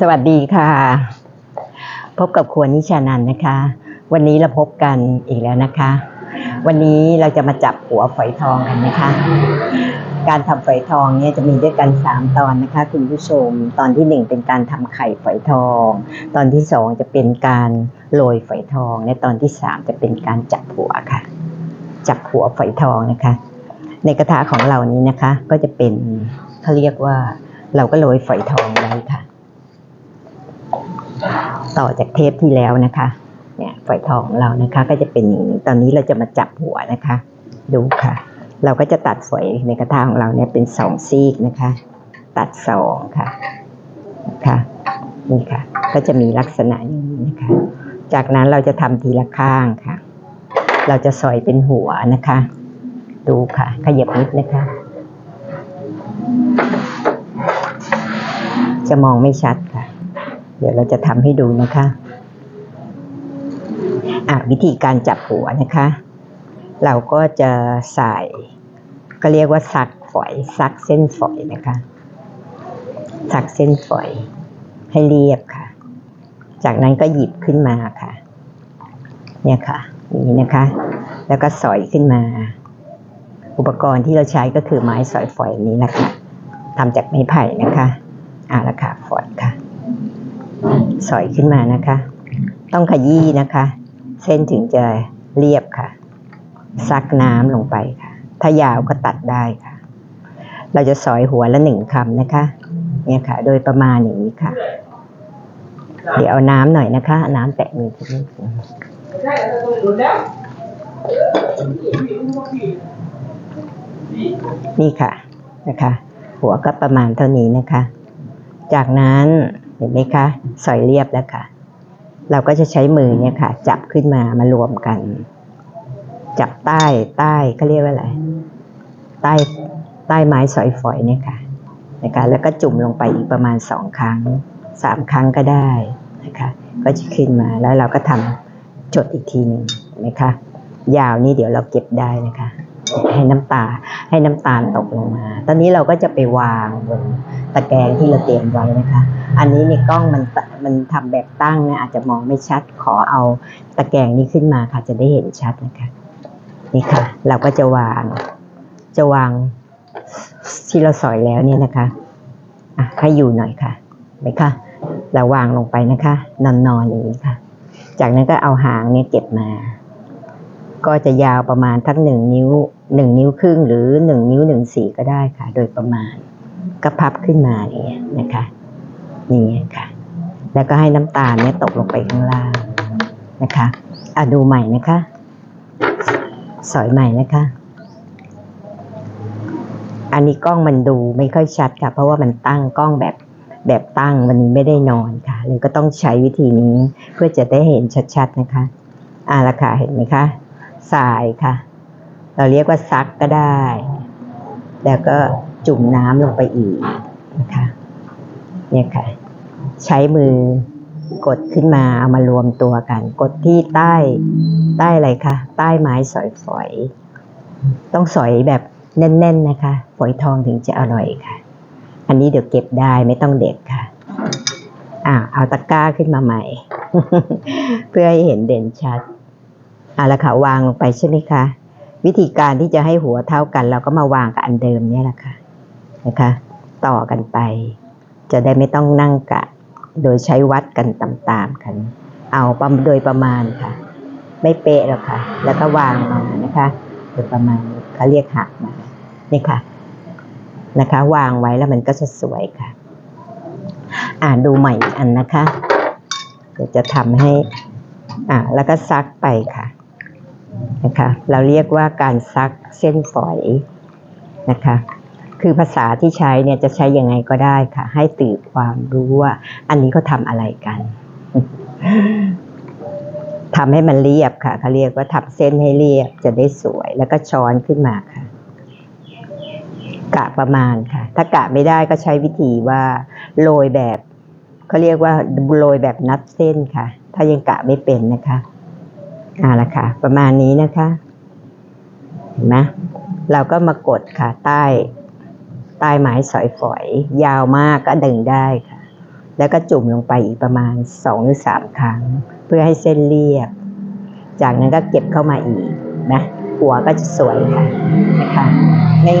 สวัสดีค่ะ พบกับครัวนิชานันนะคะ วันนี้เราพบกันอีกแล้วนะคะ วันนี้เราจะมาจับหัวฝอยทองกันนะคะ การทำฝอยทองเนี่ยจะมีด้วยกันสามตอนนะคะคุณผู้ชม ตอนที่หนึ่งเป็นการทำไข่ฝอยทอง ตอนที่สองจะเป็นการโรยฝอยทอง และตอนที่สามจะเป็นการจับหัวค่ะ จับหัวฝอยทองนะคะ ในกระทะของเรานี้นะคะก็จะเป็นเขาเรียกว่าเราก็โรยฝอยทองไว้ค่ะ ต่อจากเทปที่แล้วนะคะ เนี่ยฝอยทองของเรานะคะ ก็จะเป็นอย่างนี้ตอนนี้เราจะมาจับหัวนะคะ ดูค่ะ เราก็จะตัดฝอยในกระทะของเราเนี่ยเป็นสองซีกนะคะ ตัดสองค่ะนะคะนี่ค่ะ ก็จะมีลักษณะอย่างนี้นะคะ จากนั้นเราจะทำทีละข้างค่ะ เราจะสอยเป็นหัวนะคะ ดูค่ะ ขยับนิดนะคะ จะมองไม่ชัดค่ะ เดี๋ยวเราจะทำให้ดูนะคะอะวิธีการจับหัวนะคะ เราก็จะใส่ก็เรียกว่าซักฝอยซักเส้นฝอยนะคะซักเส้นฝอยให้เรียบค่ะ จากนั้นก็หยิบขึ้นมาค่ะ เนี่ยค่ะนี้นะคะ แล้วก็สอยขึ้นมา อุปกรณ์ที่เราใช้ก็คือไม้สอยฝอยนี้นะคะทำจากไม้ไผ่นะคะอ่าละค่ะฝอย สอยขึ้นมานะคะ ต้องขยี้นะคะ เส้นถึงจะเรียบค่ะ ซักน้ำลงไปค่ะ ถ้ายาวก็ตัดได้ค่ะ เราจะสอยหัวละหนึ่งคำนะคะ เนี่ยค่ะ โดยประมาณอย่างนี้ค่ะ เดี๋ยวเอาน้ำหน่อยนะคะ น้ำแตะมือทีนี้นี่ค่ะนะคะ หัวก็ประมาณเท่านี้นะคะ จากนั้น เห็นไหมคะ สอยเรียบแล้วค่ะ เราก็จะใช้มือเนี่ยค่ะ จับขึ้นมามารวมกัน จับใต้ใต้เขาเรียกว่าอะไร ใต้ใต้ไม้สอยฝอยเนี่ยค่ะนะคะแล้วก็จุ่มลงไปอีกประมาณสองครั้งสามครั้งก็ได้นะคะก็จะขึ้นมาแล้วเราก็ทำจดอีกทีหนึ่งเห็นไหมคะยาวนี่เดี๋ยวเราเก็บได้นะคะ ให้น้ำตาให้น้ำตาลตกลงมา ตอนนี้เราก็จะไปวางบนตะแกรงที่เราเตรียมไว้นะคะ อันนี้ในกล้องมันมันทำแบบตั้งนะอาจจะมองไม่ชัดขอเอาตะแกรงนี้ขึ้นมาค่ะ จะได้เห็นชัดนะคะ นี่ค่ะ เราก็จะวาง จะวางที่เราสอยแล้วเนี่ยนะคะอะให้อยู่หน่อยค่ะไหมคะเราวางลงไปนะคะ นอนๆออย่างนี้ค่ะ จากนั้นก็เอาหางเนี่ยเก็บมา ก็จะยาวประมาณทั้งหนึ่งนิ้วหนึ่งนิ้วครึ่งหรือหนึ่งนิ้วหนึ่งสี่ก็ได้ค่ะ โดยประมาณก็พับขึ้นมาเงี้ยนะคะนี่ค่ะ แล้วก็ให้น้ำตาลเนี่ยตกลงไปข้างล่างนะคะอะดูใหม่นะคะ สอยใหม่นะคะ อันนี้กล้องมันดูไม่ค่อยชัดค่ะ เพราะว่ามันตั้งกล้องแบบแบบตั้งวันนี้ไม่ได้นอนค่ะเลยก็ต้องใช้วิธีนี้เพื่อจะได้เห็นชัดๆนะคะอ่าละค่ะเห็นไหมคะ สายค่ะ เราเรียกว่าซักก็ได้ แล้วก็จุ่มน้ำลงไปอีกนะคะเนี่ยค่ะ ใช้มือกดขึ้นมาเอามารวมตัวกัน กดที่ใต้ใต้อะไรคะใต้ไม้สอยฝอย ต้องสอยแบบแน่น ๆนะคะ ฝอยทองถึงจะอร่อยค่ะ อันนี้เดี๋ยวเก็บได้ไม่ต้องเด็ดค่ะอ่าเอาตะกร้าขึ้นมาใหม่ เพื่อให้เห็นเด่นชัด อ่าแล้วค่ะวางลงไปใช่ไหมคะ วิธีการที่จะให้หัวเท่ากัน เราก็มาวางกับอันเดิมเนี่ยแหละค่ะนะคะ ต่อกันไป จะได้ไม่ต้องนั่งกะ โดยใช้วัดกันตามๆกัน เอาประมโดยประมาณค่ะ ไม่เป๊ะหรอกค่ะ แล้วก็วางมานะคะ โดยประมาณเขาเรียกหักมานี่ค่ะนะคะ วางไว้แล้วมันก็จะสวยค่ะ อ่าดูใหม่อีกอันนะคะ เดี๋ยวจะทำให้ อ่าแล้วก็ซักไปค่ะ นะคะเราเรียกว่าการซักเส้นฝอยนะคะคือภาษาที่ใช้เนี่ยจะใช้ยังไงก็ได้ค่ะ ให้ตื่นความรู้ว่า อันนี้เขาทำอะไรกันทำให้มันเรียบค่ะเขาเรียกว่าทำเส้นให้เรียบจะได้สวยแล้วก็ช้อนขึ้นมาค่ะ กะประมาณค่ะ ถ้ากะไม่ได้ก็ใช้วิธีว่าโรยแบบเขาเรียกว่าโรยแบบนับเส้นค่ะ ถ้ายังกะไม่เป็นนะคะ อ่าละค่ะ ประมาณนี้นะคะ เห็นไหมเราก็มากดค่ะใต้ใต้ไม้สอยฝอย ยาวมากก็ดึงได้ค่ะ แล้วก็จุ่มลงไปอีกประมาณสองหรือสามครั้ง เพื่อให้เส้นเรียบ จากนั้นก็เก็บเข้ามาอีกนะหัวก็จะสวยค่ะนะคะ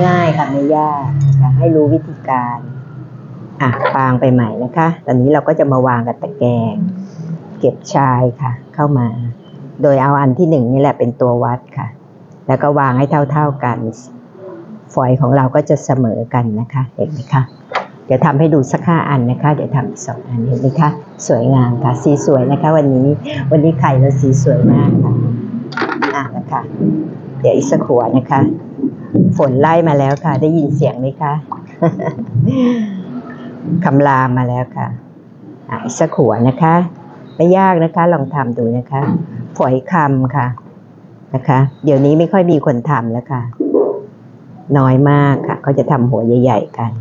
ง่ายๆค่ะไม่ยากค่ะให้รู้วิธีการอะวางไปใหม่นะคะ ตอนนี้เราก็จะมาวางกับตะแกรง เก็บชายค่ะ เข้ามา โดยเอาอันที่หนึ่งนี่แหละเป็นตัววัดค่ะ แล้วก็วางให้เท่าๆกัน ฝอยของเราก็จะเสมอกันนะคะ เห็นไหมคะเดี๋ยวทำให้ดูสักห้าอันนะคะ เดี๋ยวทำสองอันเห็นไหมคะ สวยงามค่ะ สีสวยนะคะ วันนี้ วันนี้ไข่เราสีสวยมากค่ะอะนะคะ เดี๋ยวอีกสักขวดนะคะ ฝนไล่มาแล้วค่ะ ได้ยินเสียงไหมคะคำรามมาแล้วค่ะอะอีกสักขวดนะคะ ไม่ยากนะคะ ลองทำดูนะคะ ฝอยคำค่ะนะคะ เดี๋ยวนี้ไม่ค่อยมีคนทำแล้วค่ะ น้อยมากค่ะเขาจะทำหัวใหญ่ๆกัน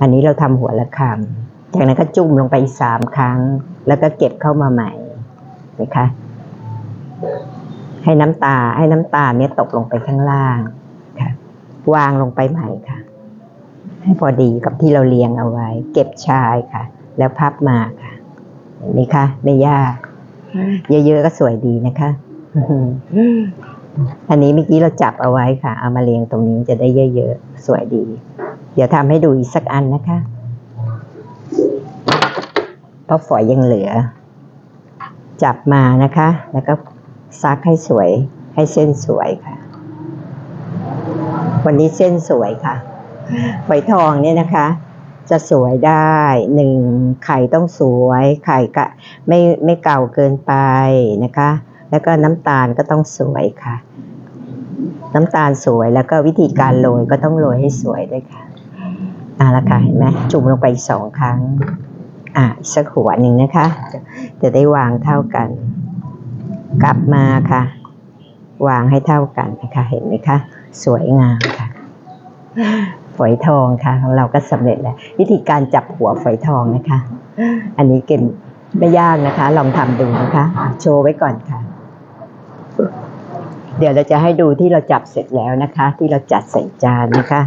อันนี้เราทำหัวละคำจากนั้นก็จุ่มลงไปสามครั้ง แล้วก็เก็บเข้ามาใหม่นะคะ ให้น้ำตาให้น้ำตาเนี่ยตกลงไปข้างล่างค่ะ วางลงไปใหม่ค่ะ ให้พอดีกับที่เราเรียงเอาไว้ เก็บชายค่ะ แล้วพับมาค่ะนไหมคะไม่ยาก เยอะๆก็สวยดีนะคะ อันนี้เมื่อกี้เราจับเอาไว้ค่ะ เอามาเรียงตรงนี้จะได้เยอะๆ สวยดี เดี๋ยวทำให้ดูอีกสักอันนะคะ เพราะฝอยยังเหลือ จับมานะคะ แล้วก็ซักให้สวย ให้เส้นสวยค่ะ วันนี้เส้นสวยค่ะฝอยทองเนี่ยนะคะ จะสวยได้หนึ่งไข่ต้องสวยไข่กะไม่ไม่เก่าเกินไปนะคะ แล้วก็น้ำตาลก็ต้องสวยค่ะ น้ำตาลสวยแล้วก็วิธีการโรยก็ต้องโรยให้สวยด้วยค่ะอ่าละค่ะเห็นไหมจุ่มลงไปสองครั้ง อ่าสักหัวหนึ่งนะคะ จะได้วางเท่ากัน กลับมาค่ะ วางให้เท่ากันนะคะ เห็นไหมคะ สวยงามค่ะ ฝอยทองค่ะของเราก็สำเร็จแล้ว วิธีการจับหัวฝอยทองนะคะ อันนี้เก็บไม่ยากนะคะ ลองทำดูนะคะอะโชว์ไว้ก่อนค่ะ เดี๋ยวเราจะให้ดูที่เราจับเสร็จแล้วนะคะ ที่เราจัดใส่จานนะคะ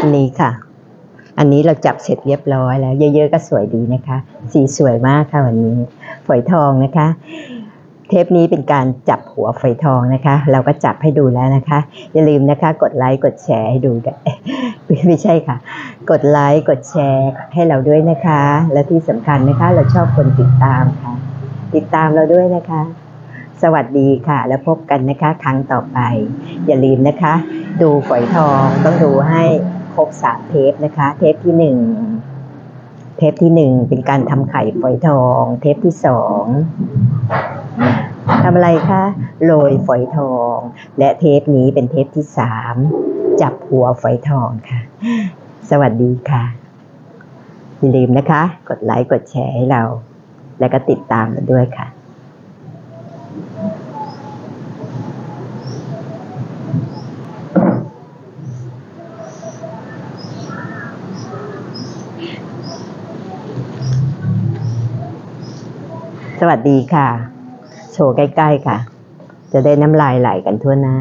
อันนี้ค่ะ อันนี้เราจับเสร็จเรียบร้อยแล้ว เยอะๆก็สวยดีนะคะ สีสวยมากค่ะวันนี้ ฝอยทองนะคะ เทปนี้เป็นการจับหัวฝอยทองนะคะ เราก็จับให้ดูแล้วนะคะ อย่าลืมนะคะกดไลค์กดแชร์ให้ดูกันไม่ใช่ค่ะ กดไลค์กดแชร์ให้เราด้วยนะคะ และที่สำคัญนะคะ เราชอบคนติดตามค่ะ ติดตามเราด้วยนะคะ สวัสดีค่ะ แล้วพบกันนะคะครั้งต่อไป อย่าลืมนะคะ ดูฝอยทองต้องดูให้ครบสามเทปนะคะ เทปที่หนึ่งเทปที่หนึ่งเป็นการทำไข่ฝอยทอง เทปที่สอง ทำอะไรคะ โรยฝอยทอง และเทปนี้เป็นเทปที่สามจับหัวฝอยทองค่ะ สวัสดีค่ะ อย่าลืมนะคะ กดไลค์กดแชร์ให้เรา และก็ติดตามเราด้วยค่ะสวัสดีค่ะ ชว์ใกล้ ๆ ค่ะ จะได้น้ำลายไหลกันทั่วหน้า